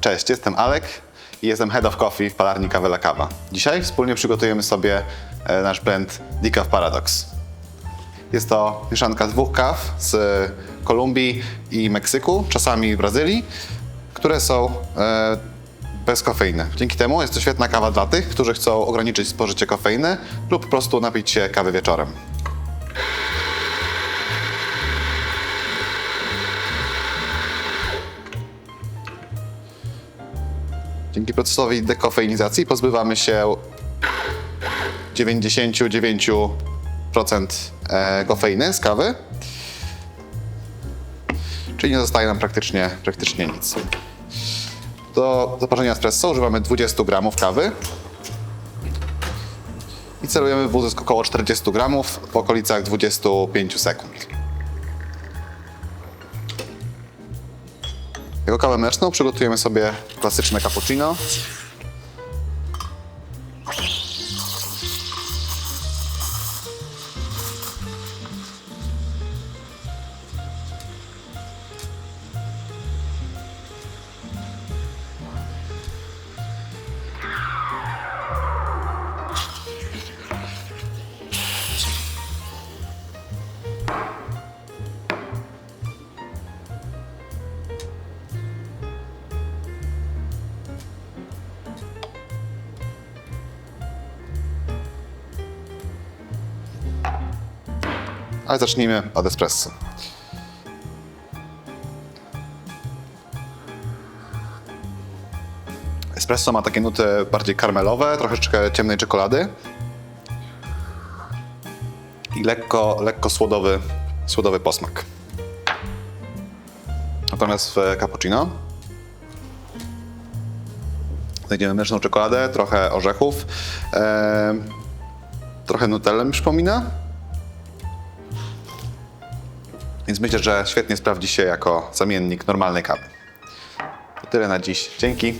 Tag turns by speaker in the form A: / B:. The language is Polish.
A: Cześć, jestem Alek i jestem Head of Coffee w palarni Kawy La Kawa. Dzisiaj wspólnie przygotujemy sobie e, nasz blend Decaf Paradox. Jest to mieszanka dwóch kaw z Kolumbii i Meksyku, czasami Brazylii, które są e, bez kofeiny. Dzięki temu jest to świetna kawa dla tych, którzy chcą ograniczyć spożycie kofeiny lub po prostu napić się kawy wieczorem. Dzięki procesowi dekofeinizacji pozbywamy się 99% e, kofeiny z kawy, czyli nie zostaje nam praktycznie, praktycznie nic. Do zaparzenia espresso używamy 20 gramów kawy i celujemy w uzysk około 40 gramów w okolicach 25 sekund. Jako kawę mleczną przygotujemy sobie klasyczne cappuccino. Ale zacznijmy od espresso. Espresso ma takie nuty bardziej karmelowe, troszeczkę ciemnej czekolady i lekko, lekko słodowy, słodowy posmak. Natomiast w cappuccino znajdziemy mleczną czekoladę, trochę orzechów, e, trochę nutellę mi przypomina, więc myślę, że świetnie sprawdzi się jako zamiennik normalnej kawy. To tyle na dziś. Dzięki.